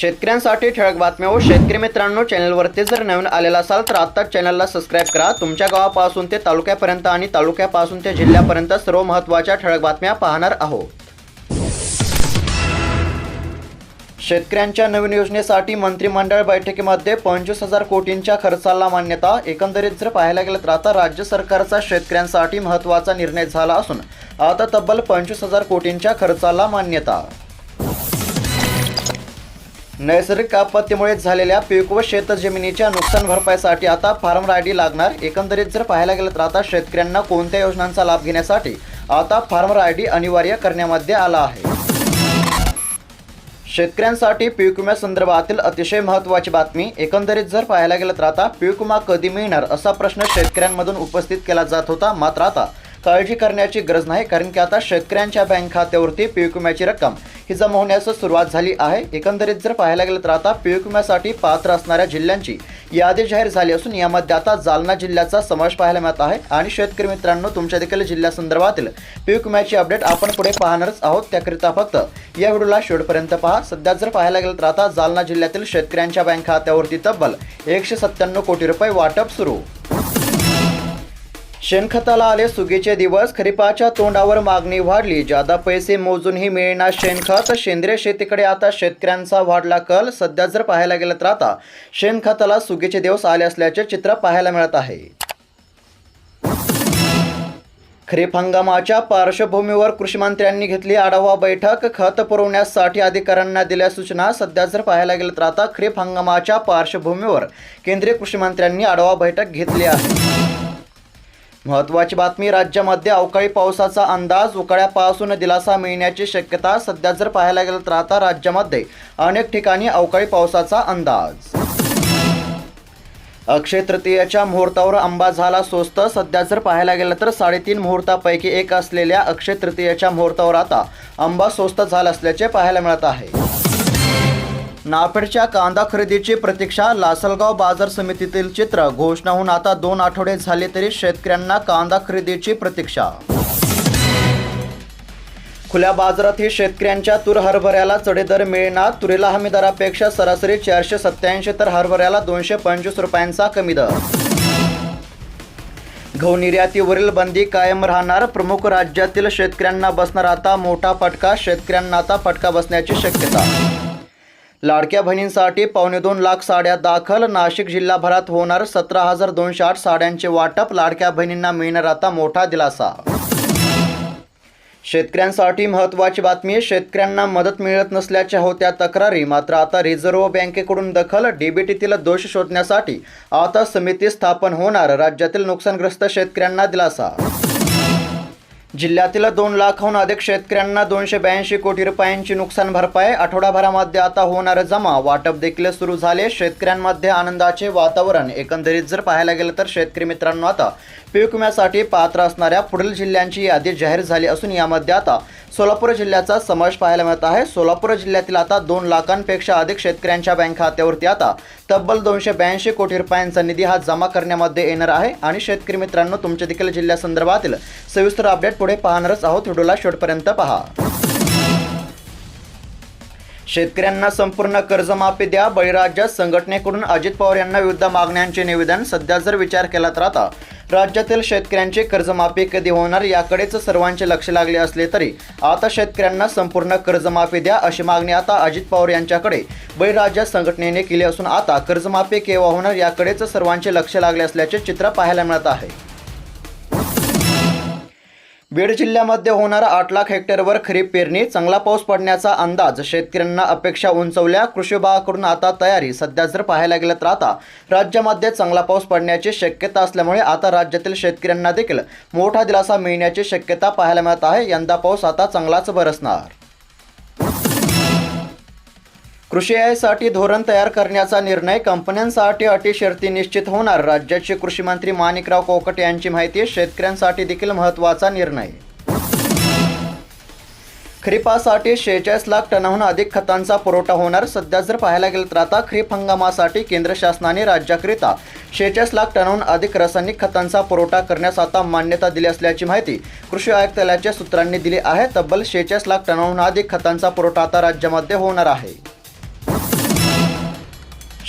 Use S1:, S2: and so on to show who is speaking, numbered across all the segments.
S1: शेतकऱ्यांसाठी ठळक बातम्या व शेतकरी मित्रांनो चॅनलवरती जर नवीन आलेला असाल तर आत्ता चॅनलला सबस्क्राईब करा. तुमच्या गावापासून ते तालुक्यापर्यंत आणि तालुक्यापासून ते जिल्ह्यापर्यंत सर्व महत्त्वाच्या ठळक बातम्या पाहणार आहोत. शेतकऱ्यांच्या नवीन योजनेसाठी मंत्रिमंडळ बैठकीमध्ये पंचवीस हजार कोटींच्या खर्चाला मान्यता. एकंदरीत जर पाहायला गेलं तर आता राज्य सरकारचा शेतकऱ्यांसाठी महत्त्वाचा निर्णय झाला असून आता तब्बल पंचवीस हजार कोटींच्या खर्चाला मान्यता. नैसर्गिक आपत्तीमुळे झालेल्या पीक व शेतजमिनीच्या नुकसान भरपाईसाठी आता फार्म आय डी लागणार. एकंदरीत जर पाहायला गेलं तर आता शेतकऱ्यांना कोणत्या योजनांचा लाभ घेण्यासाठी आता फार्मर आय डी अनिवार्य करण्यामध्ये आला आहे. शेतकऱ्यांसाठी पीक विम्यासंदर्भातील अतिशय महत्त्वाची बातमी. एकंदरीत जर पाहायला गेलं तर आता पीक विमा कधी मिळणार असा प्रश्न शेतकऱ्यांमधून उपस्थित केला जात होता. मात्र आता काळजी करण्याची गरज नाही कारण की आता शेतकऱ्यांच्या बँक खात्यावरती पीक विम्याची रक्कम. ही जमा होण्यास सुरुवात झाली आहे. एकंदरीत जर पाहायला गेलं तर आता पीक विम्यासाठी पात्र असणाऱ्या जिल्ह्यांची यादी जाहीर झाली असून यामध्ये आता जालना जिल्ह्याचा समावेश पाहायला मिळत आहे. आणि शेतकरी मित्रांनो तुमच्या देखील जिल्ह्यासंदर्भातील पीक विम्याची अपडेट आपण पुढे पाहणारच आहोत. त्याकरिता फक्त या व्हिडिओला शेवटपर्यंत पहा. सध्या जर पाहायला गेलं तर आता जालना जिल्ह्यातील शेतकऱ्यांच्या बँक खात्यावरती तब्बल एकशे सत्त्याण्णव कोटी रुपये वाटप सुरू. शेणखताला आले सुगीचे दिवस खरीपाच्या तोंडावर मागणी वाढली. जादा पैसे मोजूनही मिळणार शेणखत सेंद्रिय शेतीकडे आता शेतकऱ्यांचा वाढला कल. सध्या जर पाहायला गेलं तर आता शेणखताला सुगीचे दिवस आले असल्याचे चित्र पाहायला मिळत आहे. खरीप हंगामाच्या पार्श्वभूमीवर कृषीमंत्र्यांनी घेतली आढावा बैठक. खत पुरवण्यासाठी अधिकाऱ्यांना दिल्या सूचना. सध्या जर पाहायला गेलं तर आता खरीप हंगामाच्या पार्श्वभूमीवर केंद्रीय कृषीमंत्र्यांनी आढावा बैठक घेतली आहे. महत्त्वाची बातमी राज्यामध्ये अवकाळी पावसाचा अंदाज उकाळ्यापासून दिलासा मिळण्याची शक्यता सध्या जर पाहायला गेलं तर आता राज्यामध्ये अनेक ठिकाणी अवकाळी पावसाचा अंदाज. अक्षय तृतीयेच्या मुहूर्तावर आंबा झाला स्वस्त सध्या जर पाहायला गेलं तर साडेतीन मुहूर्तापैकी एक असलेल्या अक्षय तृतीयेच्या मुहूर्तावर आता आंबा स्वस्त झाला असल्याचे पाहायला मिळत आहे. नाफेडच्या कांदा खरेदीची प्रतीक्षा लासलगाव बाजार समितीतील चित्र घोषणा होऊन आता दोन आठवडे झाले तरी शेतकऱ्यांना कांदा खरेदीची प्रतीक्षा. खुल्या बाजारातही शेतकऱ्यांच्या तूर हरभऱ्याला चढे दर मिळणार. तुरीला हमी दरापेक्षा सरासरी चारशे सत्त्याऐंशी तर हरभऱ्याला दोनशे पंचवीस रुपयांचा कमी दर. गहू निर्यातीवरील बंदी कायम राहणार. प्रमुख राज्यातील शेतकऱ्यांना बसणार आता मोठा फटका. शेतकऱ्यांना आता फटका बसण्याची शक्यता. लाडक्या बहिणींसाठी पावणे दोन लाख साड्या दाखल. नाशिक जिल्हाभरात होणार सतरा हजार दोनशे आठ साड्यांचे वाटप. लाडक्या बहिणींना मिळणार आता मोठा दिलासा. शेतकऱ्यांसाठी महत्त्वाची बातमी शेतकऱ्यांना मदत मिळत नसल्याच्या होत्या तक्रारी. मात्र आता रिझर्व्ह बँकेकडून दखल डीबीटीतील दोष शोधण्यासाठी आता समिती स्थापन होणार. राज्यातील नुकसानग्रस्त शेतकऱ्यांना दिलासा. जिल्ह्यातील दोन लाखाहून अधिक शेतकऱ्यांना दोनशे ब्याऐंशी कोटी रुपयांची नुकसान भरपाई आठवडाभरामध्ये आता होणार जमा. वाटप देखील सुरू झाले. शेतकऱ्यांमध्ये आनंदाचे वातावरण. एकंदरीत जर पाहायला गेलं तर शेतकरी मित्रांनो आता पीक विम्यासाठी पात्र असणाऱ्या पुढील जिल्ह्यांची यादी जाहीर झाली असून यामध्ये आता सोलापूर जिल्ह्याचा समावेश पाहायला मिळत आहे. सोलापूर जिल्ह्यातील आता दोन लाखांपेक्षा अधिक शेतकऱ्यांच्या बँक खात्यावरती आता तब्बल दोनशे ब्याऐंशी कोटी रुपयांचा निधी हा जमा करण्यामध्ये येणार आहे. आणि शेतकरी मित्रांनो तुमच्या देखील जिल्ह्यासंदर्भातील सविस्तर अपडेट पुढे पाहणारच आहोत. व्हिडिओला शेवटपर्यंत पहा. शेतकऱ्यांना संपूर्ण कर्जमाफी द्या बळीराज्य संघटनेकडून अजित पवार यांना विविध मागण्यांचे निवेदन सध्या जर विचार केला तर आता. राज्यातील शेतकऱ्यांची कर्जमाफी कधी होणार याकडेच सर्वांचे लक्ष लागले असले तरी आता शेतकऱ्यांना संपूर्ण कर्जमाफी द्या अशी मागणी आता अजित पवार यांच्याकडे. बळीराज्य संघटनेने केली असून आता कर्जमाफी केव्हा होणार याकडेच सर्वांचे लक्ष लागले असल्याचे चित्र पाहायला मिळत आहे. बीड जिल्ह्यामध्ये होणारा आठ लाख हेक्टरवर खरीप पेरणी चांगला पाऊस पडण्याचा अंदाज शेतकऱ्यांना अपेक्षा उंचवल्या कृषी विभागाकडून आता तयारी सध्या जर पाहायला गेलं तर आता राज्यामध्ये चांगला पाऊस पडण्याची शक्यता असल्यामुळे आता राज्यातील शेतकऱ्यांना देखील मोठा दिलासा मिळण्याची शक्यता पाहायला मिळत आहे. यंदा पाऊस आता चांगलाच बरसणार. कृषी आयसाठी धोरण तयार करण्याचा निर्णय कंपन्यांसाठी अटी शर्ती निश्चित होणार. राज्याचे कृषी मंत्री माणिकराव कोकट यांची माहिती शेतकऱ्यांसाठी देखील महत्त्वाचा निर्णय. खरीपासाठी शेहेचाळीस लाख टनाहून अधिक खतांचा पुरवठा होणार. सध्या जर पाहायला गेलं तर आता खरीप हंगामासाठी केंद्र शासनाने राज्याकरिता शेहेचाळीस लाख टनाहून अधिक रासायनिक खतांचा पुरवठा करण्यास आता मान्यता दिली असल्याची माहिती कृषी आयुक्तालयाच्या सूत्रांनी दिली आहे. तब्बल शेहेचाळीस लाख टनाहून अधिक खतांचा पुरवठा आता राज्यामध्ये होणार आहे.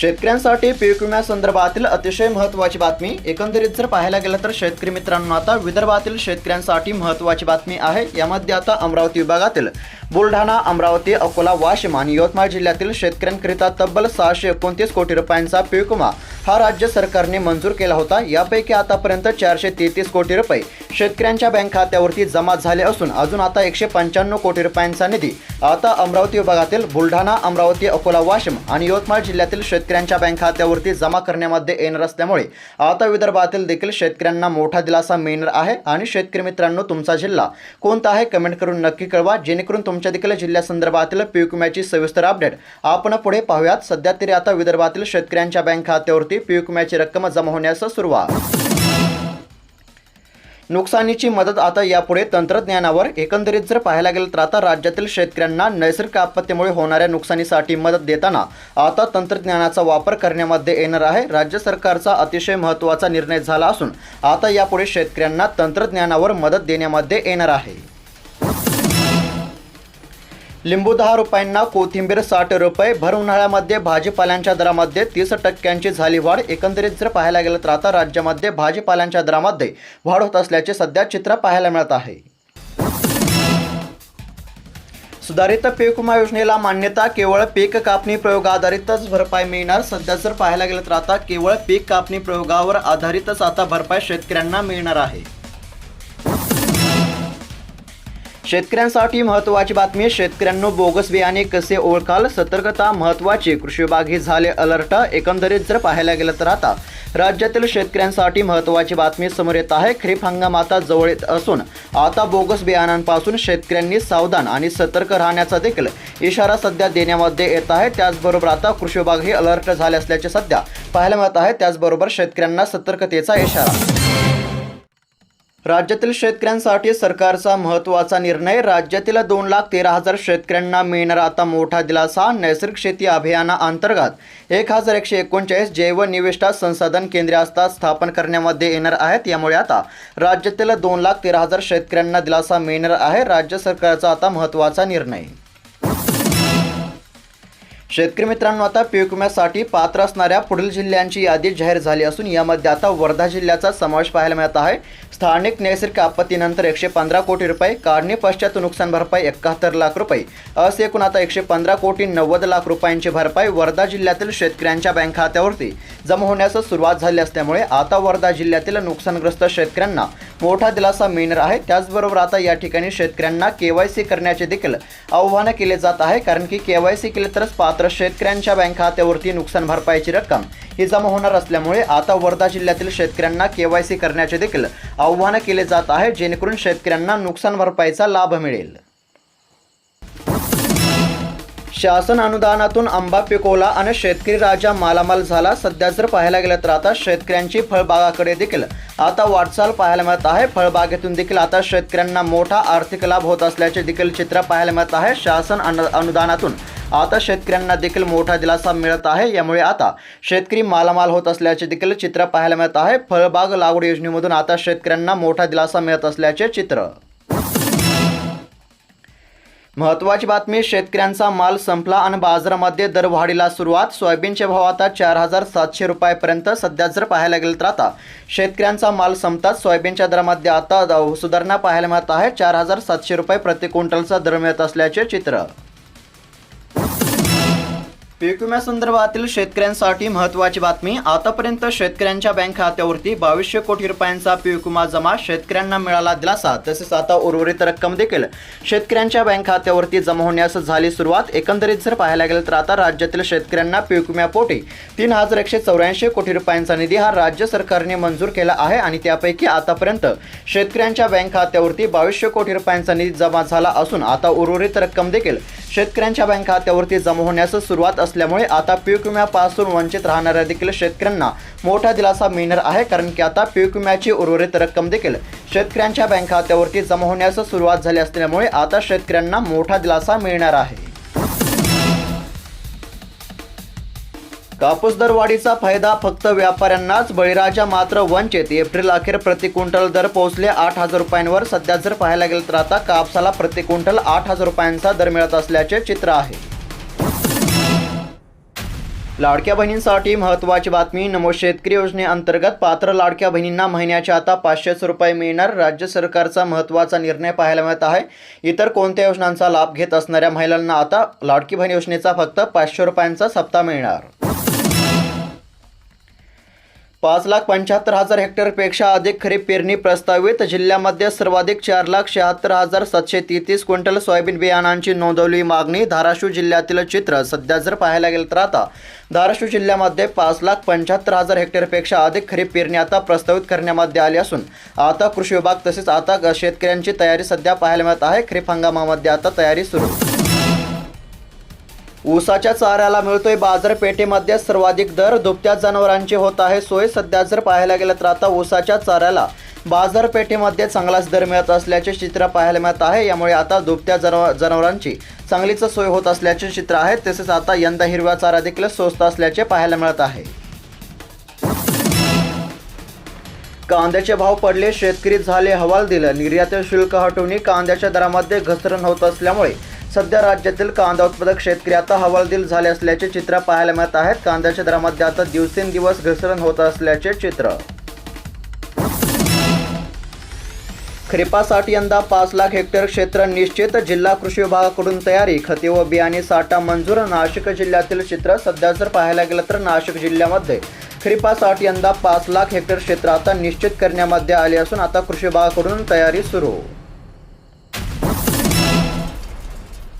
S1: शेतकऱ्यांसाठी पीक विम्यासंदर्भातील अतिशय महत्त्वाची बातमी. एकंदरीत जर पाहायला गेलं तर शेतकरी मित्रांनो आता विदर्भातील शेतकऱ्यांसाठी महत्त्वाची बातमी आहे. यामध्ये आता अमरावती विभागातील बुलढाणा अमरावती अकोला वाशिम आणि यवतमाळ जिल्ह्यातील शेतकऱ्यांकरिता तब्बल सहाशे एकोणतीस कोटी रुपयांचा पीक विमा हा राज्य सरकारने मंजूर केला होता. यापैकी आतापर्यंत चारशे तेहतीस कोटी रुपये शेतकऱ्यांच्या बँक खात्यावरती जमा झाले असून अजून आता एकशे पंच्याण्णव कोटी रुपयांचा निधी आता अमरावती विभागातील बुलढाणा अमरावती अकोला वाशिम आणि यवतमाळ जिल्ह्यातील शेतकऱ्यांच्या बँक खात्यावरती जमा करण्यामध्ये येणार असल्यामुळे आता विदर्भातील देखील शेतकऱ्यांना मोठा दिलासा मिळणार आहे. आणि शेतकरी मित्रांनो तुमचा जिल्हा कोणता आहे कमेंट करून नक्की कळवा. जेणेकरून तुमच्या देखील जिल्ह्यासंदर्भातील पीक विम्याची सविस्तर अपडेट आपण पुढे पाहूयात. सध्या तरी आता विदर्भातील शेतकऱ्यांच्या बँक खात्यावरती पीक विम्याची रक्कम जमा होण्यास सुरुवात नुकसानीची मदत आता यापुढे तंत्रज्ञानावर एकंदरीत जर पाहायला गेलं तर आता राज्यातील शेतकऱ्यांना नैसर्गिक आपत्तीमुळे होणाऱ्या नुकसानीसाठी मदत देताना आता तंत्रज्ञानाचा वापर करण्यामध्ये येणार आहे. राज्य सरकारचा अतिशय महत्त्वाचा निर्णय झाला असून आता यापुढे शेतकऱ्यांना तंत्रज्ञानावर मदत देण्यामध्ये येणार आहे. लिंबू दहा रुपयांना कोथिंबीर साठ रुपये भर उन्हाळ्यामध्ये भाजीपाल्यांच्या दरामध्ये तीस टक्क्यांची झाली वाढ. एकंदरीत जर पाहायला गेलं तर आता राज्यामध्ये भाजीपाल्यांच्या दरामध्ये वाढ होत असल्याचे सध्या चित्र पाहायला मिळत आहे. सुधारित पीक विमा योजनेला मान्यता केवळ पीक कापणी प्रयोग आधारितच भरपाई मिळणार. सध्या जर पाहायला गेलं तर आता केवळ पीक कापणी प्रयोगावर आधारितच आता भरपाई शेतकऱ्यांना मिळणार आहे. शेतकऱ्यांसाठी महत्त्वाची बातमी शेतकऱ्यांनो बोगस बियाणे कसे ओळखाल? सतर्कता महत्त्वाची. कृषी विभाग ही झाले अलर्ट. एकंदरीत जर पाहायला गेलं तर आता राज्यातील शेतकऱ्यांसाठी महत्त्वाची बातमी समोर येत आहे. खरीप हंगाम आता जवळ येत असून आता बोगस बियाणांपासून शेतकऱ्यांनी सावधान आणि सतर्क राहण्याचा देखील इशारा सध्या देण्यामध्ये येत आहे. त्याचबरोबर आता कृषी विभाग हे अलर्ट झाले असल्याचे सध्या पाहायला मिळत आहे. त्याचबरोबर शेतकऱ्यांना सतर्कतेचा इशारा. राज्यातील शेतकऱ्यांसाठी सरकारचा महत्त्वाचा निर्णय राज्यातील दोन लाख तेरा हजार शेतकऱ्यांना मिळणारा आता मोठा दिलासा नैसर्गिक शेती अभियानाअंतर्गत एक हजार एकशे एकोणचाळीस जैवनिविष्ठा संसाधन केंद्रे आता स्थापन करण्यामध्ये येणार आहेत. यामुळे आता राज्यातील दोन लाख तेरा हजार शेतकऱ्यांना दिलासा मिळणार आहे. राज्य सरकारचा आता महत्त्वाचा निर्णय. शेतकरी मित्रांनो आता पीक विम्यासाठी पात्र असणाऱ्या पुढील जिल्ह्यांची यादी जाहीर झाली असून यामध्ये आता वर्धा जिल्ह्याचा समावेश पाहायला मिळत आहे. स्थानिक नैसर्गिक आपत्तीनंतर एकशे पंधरा कोटी रुपये काढणी पश्चात नुकसान भरपाई एकाहत्तर लाख रुपये. असे एकूण आता एकशे पंधरा कोटी नव्वद लाख रुपयांची भरपाई वर्धा जिल्ह्यातील शेतकऱ्यांच्या बँक खात्यावरती जमा होण्यास सुरुवात झाली असल्यामुळे आता वर्धा जिल्ह्यातील नुकसानग्रस्त शेतकऱ्यांना मोठा दिलासा मिळणार आहे. त्याचबरोबर आता या ठिकाणी शेतकऱ्यांना केवायसी करण्याचे देखील आव्हान केले जात आहे. कारण की केवायसी केले तरच पात्र शेतकऱ्यांच्या बँक खात्यावरती नुकसान भरपाईची रक्कम ही जमा होणार असल्यामुळे आता वर्धा जिल्ह्यातील शेतकऱ्यांना केवायसी करण्याचे देखील आव्हान केले जात आहे जेणेकरून शेतकऱ्यांना नुकसान भरपाईचा लाभ मिळेल. शासन अनुदानातून आंबा पिकवला आणि शेतकरी राजा मालामाल झाला. सध्या जर पाहायला गेलं तर आता शेतकऱ्यांची फळबागाकडे देखील आता वाटचाल पाहायला मिळत आहे. फळबागेतून देखील आता शेतकऱ्यांना मोठा आर्थिक लाभ होत असल्याचे देखील चित्र पाहायला मिळत आहे. शासन अनु अनुदानातून आता शेतकऱ्यांना देखील मोठा दिलासा मिळत आहे. यामुळे आता शेतकरी मालामाल होत असल्याचे देखील चित्र पाहायला मिळत आहे. फळबाग लागवड योजनेमधून आता शेतकऱ्यांना मोठा दिलासा मिळत असल्याचे चित्र महत्त्वाची बातमी शेतकऱ्यांचा माल संपला आणि बाजारामध्ये दरवाढीला सुरुवात. सोयाबीनचे भाव आता चार हजार सातशे रुपयापर्यंत. सध्या जर पाहायला गेलं तर आता शेतकऱ्यांचा माल संपताच सोयाबीनच्या दरामध्ये आता सुधारणा पाहायला मिळत आहे. चार हजार सातशे रुपये प्रति क्विंटलचा दर मिळत असल्याचे चित्र. पीक विम्यासंदर्भातील शेतकऱ्यांसाठी महत्त्वाची बातमी. आतापर्यंत शेतकऱ्यांच्या बँक खात्यावरती बावीसशे कोटी रुपयांचा पीक विमा जमा शेतकऱ्यांना मिळाला दिलासा. तसेच आता उर्वरित रक्कम देखील शेतकऱ्यांच्या बँक खात्यावरती जमा होण्यास झाली सुरुवात. एकंदरीत जर पाहायला गेलं तर आता राज्यातील शेतकऱ्यांना पीक विम्यापोटी तीन हजार एकशे चौऱ्याऐंशी कोटी रुपयांचा निधी हा राज्य सरकारने मंजूर केला आहे आणि त्यापैकी आतापर्यंत शेतकऱ्यांच्या बँक खात्यावरती बावीसशे कोटी रुपयांचा निधी जमा झाला असून आता उर्वरित रक्कम देखील शेतकऱ्यांच्या बँक खात्यावरती जमा होण्यास सुरुवात असल्यामुळे आता पीक विम्यापासून वंचित राहणाऱ्या देखील शेतकऱ्यांना मोठा दिलासा मिळणार आहे कारण की आता पीक विम्याची उर्वरित रक्कम देखील शेतकऱ्यांच्या बँक खात्यावरती जमा होण्यास सुरुवात झाली असल्यामुळे आता शेतकऱ्यांना मोठा दिलासा मिळणार आहे. कापूस दरवाढीचा फायदा फक्त व्यापाऱ्यांनाच बळीराजा मात्र वंचित. एप्रिल अखेर प्रति क्विंटल दर पोहोचले आठ हजार रुपयांवर. सध्या जर पाहायला गेलं तर आता कापसाला प्रति क्विंटल आठ हजार रुपयांचा दर मिळत असल्याचे चित्र आहे. लाडक्या बहिणींसाठी महत्त्वाची बातमी नमो शेतकरी योजनेअंतर्गत पात्र लाडक्या बहिणींना महिन्याच्या आता पाचशेच रुपये मिळणार. राज्य सरकारचा महत्त्वाचा निर्णय पाहायला मिळत आहे. इतर कोणत्या योजनांचा लाभ घेत असणाऱ्या महिलांना आता लाडकी बहीण योजनेचा फक्त पाचशे रुपयांचा सप्ताह मिळणार. पाच लाख पंच्याहत्तर हजार हेक्टरपेक्षा अधिक खरीप पेरणी प्रस्तावित. जिल्ह्यामध्ये सर्वाधिक चार लाख शहात्तर हजार सातशे तेहतीस क्विंटल सोयाबीन बियाणांची नोंदवली मागणी. धाराशिव जिल्ह्यातील चित्र सध्या जर पाहायला गेलं तर आता धाराशिव जिल्ह्यामध्ये पाच लाख पंच्याहत्तर हजार हेक्टरपेक्षा अधिक खरीप पेरणी आता प्रस्तावित करण्यामध्ये आली असून आता कृषी विभाग तसेच आता शेतकऱ्यांची तयारी सध्या पाहायला मिळत आहे. खरीप हंगामामध्ये आता तयारी सुरू. ऊसाच्या चाऱ्याला मिळतोय बाजारपेठेमध्ये सर्वाधिक दर. दुभत्या जनावरांची होत आहे सोय. सध्या जर पाहायला गेलं तर आता ऊसाच्या चाऱ्याला बाजारपेठेमध्ये चांगलाच दर मिळत असल्याचे चित्र पाहायला मिळत आहे. यामुळे आता दुभत्या जनाव जनावरांची चांगलीच सोय होत असल्याचे चित्र आहे. तसेच आता यंदा हिरवा चारा देखील स्वस्त असल्याचे पाहायला मिळत आहे. कांद्याचे भाव पडले. शेतकरी झाले हवाल दिलं निर्यात शुल्क हटवून कांद्याच्या दरामध्ये घसरण होत असल्यामुळे सध्या राज्यातील कांदा उत्पादक शेतकरी आता हवालदिल झाले असल्याचे चित्र पाहायला मिळत आहेत. कांद्याच्या दरामध्ये आता दिवसेंदिवस घसरण होत असल्याचे चित्र. खरीपासाठी यंदा पाच लाख हेक्टर क्षेत्र निश्चित. जिल्हा कृषी विभागाकडून तयारी खते व बियाणे साठा मंजूर. नाशिक जिल्ह्यातील चित्र सध्या जर पाहायला गेलं तर नाशिक जिल्ह्यामध्ये खरीपासाठी यंदा पाच लाख हेक्टर क्षेत्र आता निश्चित करण्यामध्ये आले असून आता कृषी विभागाकडून तयारी सुरू.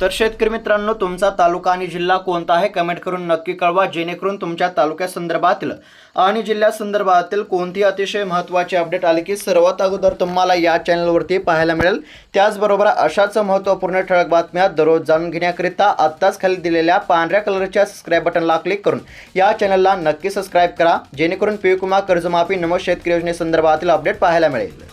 S1: तर शेतकरी मित्रांनो तुमचा तालुका आणि जिल्हा कोणता आहे कमेंट करून नक्की कळवा जेणेकरून तुमच्या तालुक्यासंदर्भातील आणि जिल्ह्यासंदर्भातील कोणती अतिशय महत्त्वाची अपडेट आली की सर्वात अगोदर तुम्हाला या चॅनलवरती पाहायला मिळेल. त्याचबरोबर अशाच महत्त्वपूर्ण ठळक बातम्या दररोज जाणून घेण्याकरिता आत्ताच खाली दिलेल्या पांढऱ्या कलरच्या सबस्क्राईब बटनला क्लिक करून या चॅनलला नक्की सबस्क्राईब करा जेणेकरून पिकुमा कर्जमाफी नमो शेतकरी योजनेसंदर्भातील अपडेट पाहायला मिळेल.